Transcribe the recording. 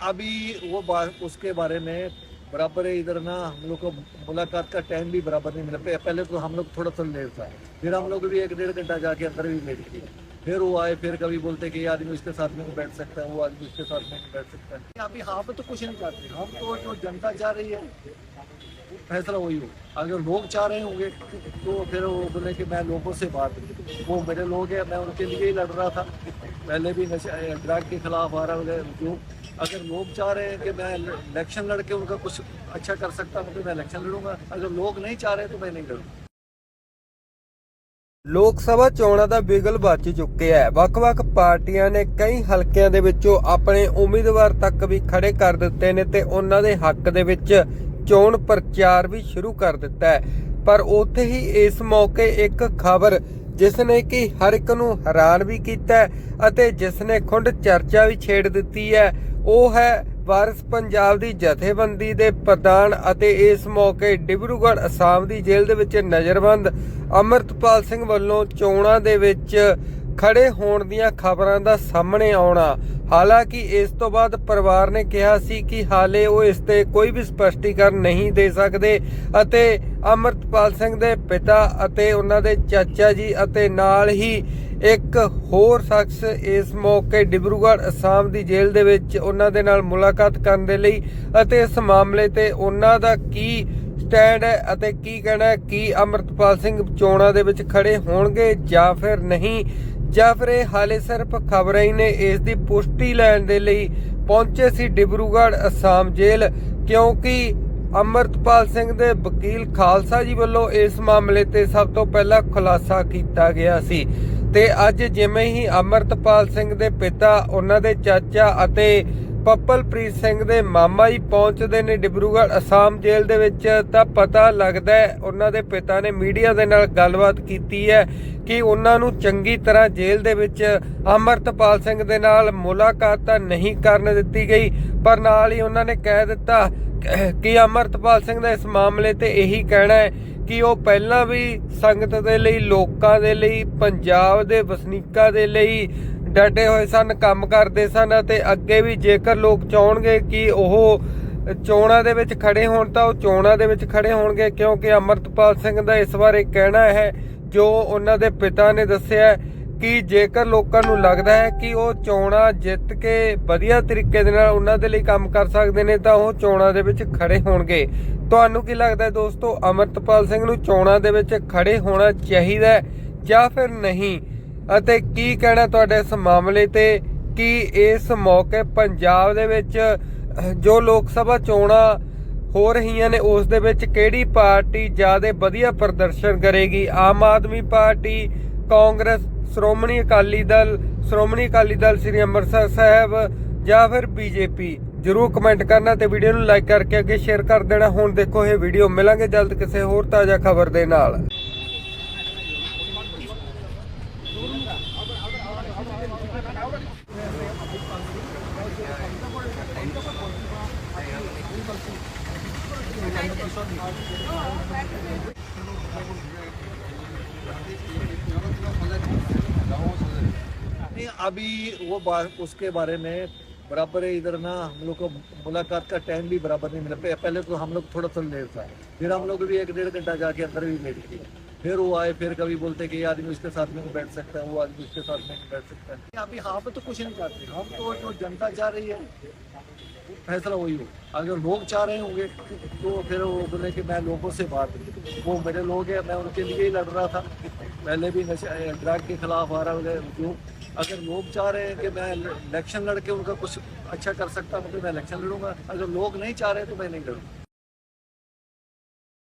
ابھی وہ اس کے بارے میں برابر ہے ادھر نا ہم لوگ کو ملاقات کا ٹائم بھی برابر نہیں ملا۔ پہلے تو ہم لوگ تھوڑا سا لیٹ تھا۔ پھر ہم لوگ بھی ایک ڈیڑھ گھنٹہ جا کے اندر بھی لیٹ کیا پھر وہ آئے، پھر کبھی بولتے کہ یہ آدمی اس کے ساتھ میں بیٹھ سکتا ہے وہ آدمی اس کے ساتھ میں بیٹھ سکتا۔ ہے ابھی ہاں پہ تو کچھ نہیں چاہتے، ہم تو جو جنتا چاہ رہی ہے، فیصلہ وہی ہو۔ اگر لوگ چاہ رہے ہوں گے تو پھر وہ بولے کہ میں لوگوں سے بات وہ میرے لوگ ہیں، میں ان کے لیے ہی لڑ رہا تھا۔ پہلے بھی نشے ڈرگ کے خلاف آ رہا ہوں اگر لوگ چاہ رہے ہیں کہ میں الیکشن لڑ کے ان کا کچھ اچھا کر سکتا ہوں، تو میں الیکشن لڑوں گا۔ اگر لوگ نہیں چاہ رہے تو میں نہیں لڑوں۔ گا ਲੋਕ ਸਭਾ ਚੋਣਾਂ ਦਾ ਬਿਗਲ ਵੱਜ ਚੁੱਕਿਆ ਹੈ। ਵੱਖ-ਵੱਖ ਪਾਰਟੀਆਂ ਨੇ ਕਈ ਹਲਕਿਆਂ ਦੇ ਵਿੱਚੋਂ ਆਪਣੇ ਉਮੀਦਵਾਰ ਤੱਕ ਵੀ ਖੜੇ ਕਰ ਦਿੱਤੇ ਨੇ ਤੇ ਉਹਨਾਂ ਦੇ ਹੱਕ ਦੇ ਵਿੱਚ ਚੋਣ ਪ੍ਰਚਾਰ ਵੀ ਸ਼ੁਰੂ ਕਰ ਦਿੱਤਾ ਹੈ। ਪਰ ਉੱਥੇ ਹੀ ਇਸ ਮੌਕੇ ਇੱਕ ਖਬਰ ਜਿਸ ਨੇ ਕਿ ਹਰ ਇੱਕ ਨੂੰ ਹੈਰਾਨ ਵੀ ਕੀਤਾ ਅਤੇ ਜਿਸ ਨੇ ਖੁੰਡ ਚਰਚਾ ਵੀ ਛੇੜ ਦਿੱਤੀ ਹੈ। ਉਹ ਹੈ ਵਾਰਿਸ ਪੰਜਾਬ ਦੀ ਜਥੇਬੰਦੀ ਦੇ ਪ੍ਰਧਾਨ ਅਤੇ ਇਸ ਮੌਕੇ ਡਿਬਰੂਗੜ੍ਹ ਅਸਾਮ ਦੀ ਜੇਲ੍ਹ ਦੇ ਵਿੱਚ ਨਜ਼ਰਬੰਦ ਅਮਰਤਪਾਲ ਸਿੰਘ ਵੱਲੋਂ ਚੋਣਾਂ ਦੇ ਵਿੱਚ ਖੜੇ ਹੋਣ ਦੀਆਂ ਖਬਰਾਂ ਦਾ ਸਾਹਮਣੇ ਆਉਣਾ। ਹਾਲਾਂਕਿ ਇਸ ਤੋਂ ਬਾਅਦ ਪਰਿਵਾਰ ਨੇ ਕਿਹਾ ਸੀ ਕਿ ਹਾਲੇ ਉਹ ਇਸ ਤੇ ਕੋਈ ਵੀ ਸਪਸ਼ਟੀਕਰਨ ਨਹੀਂ ਦੇ ਸਕਦੇ ਅਤੇ ਅਮਰਤਪਾਲ ਸਿੰਘ ਦੇ ਪਿਤਾ ਅਤੇ ਉਹਨਾਂ ਦੇ ਚਾਚਾ ਜੀ ਅਤੇ ਨਾਲ ਹੀ ਇੱਕ ਹੋਰ ਸ਼ਖਸ ਇਸ ਮੌਕੇ ਡਿਬਰੂਗੜ੍ਹ ਅਸਾਮ ਦੀ ਜੇਲ੍ਹ ਦੇ ਵਿੱਚ ਉਹਨਾਂ ਦੇ ਨਾਲ ਮੁਲਾਕਾਤ ਕਰਨ ਦੇ ਲਈ ਅਤੇ ਇਸ ਮਾਮਲੇ ਤੇ ਉਹਨਾਂ ਦਾ ਕੀ ਸਟੈਂਡ ਹੈ ਅਤੇ ਕੀ ਕਹਿਣਾ ਹੈ ਅਮਰਤਪਾਲ ਸਿੰਘ ਚੋਣਾਂ ਦੇ ਵਿੱਚ ਖੜੇ ਹੋਣਗੇ ਜਾਂ ਫਿਰ ਨਹੀਂ? ਜਾਂ ਫਿਰ ਇਹ ਹਾਲੇ ਸਿਰਫ ਖਬਰਾਂ ਹੀ ਨੇ, ਇਸ ਦੀ ਪੁਸ਼ਟੀ ਲੈਣ ਦੇ ਲਈ ਪਹੁੰਚੇ ਸੀ ਡਿਬਰੂਗੜ੍ਹ ਅਸਾਮ ਜੇਲ੍ਹ, ਕਿਉਂਕਿ ਅਮਰਤਪਾਲ ਸਿੰਘ ਦੇ ਵਕੀਲ ਖਾਲਸਾ ਜੀ ਵੱਲੋਂ ਇਸ ਮਾਮਲੇ ਤੇ ਸਭ ਤੋਂ ਪਹਿਲਾਂ ਖੁਲਾਸਾ ਕੀਤਾ ਗਿਆ ਸੀ। ਤੇ ਅੱਜ ਜਿਵੇਂ ਹੀ ਅਮਰਤਪਾਲ ਸਿੰਘ ਦੇ ਪਿਤਾ, ਉਹਨਾਂ ਦੇ ਚਾਚਾ ਅਤੇ ਪੱਪਲਪ੍ਰੀਤ ਸਿੰਘ ਦੇ ਮਾਮਾ ਜੀ ਪਹੁੰਚਦੇ ਨੇ ਡਿਬਰੂਗੜ੍ਹ ਅਸਾਮ ਜੇਲ੍ਹ ਦੇ ਵਿੱਚ, ਤਾਂ ਪਤਾ ਲੱਗਦਾ ਹੈ ਉਹਨਾਂ ਦੇ ਪਿਤਾ ਨੇ ਮੀਡੀਆ ਦੇ ਨਾਲ ਗੱਲਬਾਤ ਕੀਤੀ ਹੈ ਕਿ ਉਹਨਾਂ ਨੂੰ ਚੰਗੀ ਤਰ੍ਹਾਂ ਜੇਲ੍ਹ ਦੇ ਵਿੱਚ ਅਮਰਤਪਾਲ ਸਿੰਘ ਦੇ ਨਾਲ ਮੁਲਾਕਾਤ ਤਾਂ ਨਹੀਂ ਕਰਨ ਦਿੱਤੀ ਗਈ, ਪਰ ਨਾਲ ਹੀ ਉਹਨਾਂ ਨੇ ਕਹਿ ਦਿੱਤਾ ਕਿ ਅਮਰਤਪਾਲ ਸਿੰਘ ਦਾ ਇਸ ਮਾਮਲੇ ਤੇ ਇਹੀ ਕਹਿਣਾ ਹੈ ਕਿ ਉਹ ਪਹਿਲਾਂ ਵੀ ਸੰਗਤ ਦੇ ਲਈ, ਲੋਕਾਂ ਦੇ ਲਈ, ਪੰਜਾਬ ਦੇ ਵਸਨੀਕਾਂ ਦੇ ਲਈ ਡਟੇ ਹੋਏ ਸਨ, ਕੰਮ ਕਰਦੇ ਸਨ ਅਤੇ ਅੱਗੇ ਵੀ ਜੇਕਰ ਲੋਕ ਚਾਹਣਗੇ ਕਿ ਉਹ ਚੋਣਾਂ ਦੇ ਵਿੱਚ ਖੜੇ ਹੋਣ ਤਾਂ ਉਹ ਚੋਣਾਂ ਦੇ ਵਿੱਚ ਖੜੇ ਹੋਣਗੇ ਕਿਉਂਕਿ ਅਮਰਤਪਾਲ ਸਿੰਘ ਦਾ ਇਸ ਬਾਰੇ ਕਹਿਣਾ ਹੈ, ਜੋ ਉਹਨਾਂ ਦੇ ਪਿਤਾ ਨੇ ਦੱਸਿਆ ਕਿ ਜੇਕਰ ਲੋਕਾਂ ਨੂੰ ਲੱਗਦਾ ਹੈ ਕਿ ਉਹ ਚੋਣਾਂ ਜਿੱਤ ਕੇ ਵਧੀਆ ਤਰੀਕੇ ਦੇ ਨਾਲ ਉਹਨਾਂ ਦੇ ਲਈ ਕੰਮ ਕਰ ਸਕਦੇ ਨੇ ਤਾਂ ਉਹ ਚੋਣਾਂ ਦੇ ਵਿੱਚ ਖੜੇ ਹੋਣਗੇ। ਤੁਹਾਨੂੰ ਕੀ ਲੱਗਦਾ ਹੈ ਦੋਸਤੋ, ਅਮਰਤਪਾਲ ਸਿੰਘ ਨੂੰ ਚੋਣਾਂ ਦੇ ਵਿੱਚ ਖੜੇ ਹੋਣਾ ਚਾਹੀਦਾ ਜਾਂ ਫਿਰ ਨਹੀਂ? ਅਤੇ ਕੀ ਕਹਿਣਾ ਤੁਹਾਡੇ ਇਸ ਮਾਮਲੇ ਤੇ? ਕਿ ਇਸ ਮੌਕੇ ਪੰਜਾਬ ਦੇ ਵਿੱਚ ਜੋ ਲੋਕ ਸਭਾ ਚੋਣਾਂ ਹੋ ਰਹੀਆਂ ਨੇ, ਉਸ ਦੇ ਵਿੱਚ ਕਿਹੜੀ ਪਾਰਟੀ ਜ਼ਿਆਦਾ ਵਧੀਆ ਪ੍ਰਦਰਸ਼ਨ ਕਰੇਗੀ? ਆਮ ਆਦਮੀ ਪਾਰਟੀ, ਕਾਂਗਰਸ, ਸ਼੍ਰੋਮਣੀ ਅਕਾਲੀ ਦਲ, ਸ਼੍ਰੋਮਣੀ ਅਕਾਲੀ ਦਲ ਸ੍ਰੀ ਅੰਮ੍ਰਿਤਸਰ ਸਾਹਿਬ ਜਾਂ ਫਿਰ ਬੀਜੇਪੀ? ਜਰੂਰ ਕਮੈਂਟ ਕਰਨਾ ਤੇ ਵੀਡੀਓ ਨੂੰ ਲਾਈਕ ਕਰਕੇ ਅੱਗੇ ਸ਼ੇਅਰ ਕਰ ਦੇਣਾ। ਹੁਣ ਦੇਖੋ ਇਹ ਵੀਡੀਓ, ਮਿਲਾਂਗੇ ਜਲਦ ਕਿਸੇ ਹੋਰ ਤਾਜ਼ਾ ਖਬਰ ਦੇ ਨਾਲ। ابھی وہ اس کے بارے میں برابر ہے، ادھر نا ہم لوگ کو ملاقات کا ٹائم بھی برابر نہیں ملا۔ پہلے تو ہم لوگ تھوڑا سا لیٹ تھا، پھر ہم لوگ بھی ایک ڈیڑھ گھنٹہ جا کے اندر بھی لیٹ کیا پھر وہ آئے، پھر کبھی بولتے کہ یہ آدمی اس کے ساتھ میں بیٹھ سکتا ہے وہ آدمی اس کے ساتھ میں بیٹھ سکتا۔ ہے ابھی پہ تو کچھ نہیں چاہتے ہم تو جو جنتا چاہ رہی ہے، فیصلہ وہی ہو۔ اگر لوگ چاہ رہے ہوں گے، تو پھر وہ بولے کہ میں لوگوں سے بات وہ میرے لوگ ہیں، میں ان کے لیے ہی لڑ رہا تھا۔ پہلے بھی ڈرگ کے خلاف آ رہا ہوں اگر لوگ چاہ رہے ہیں کہ میں الیکشن لڑ کے ان کا کچھ اچھا کر سکتا ہوں، تو میں الیکشن لڑوں گا۔ اگر لوگ نہیں چاہ رہے تو میں نہیں لڑوں۔ گا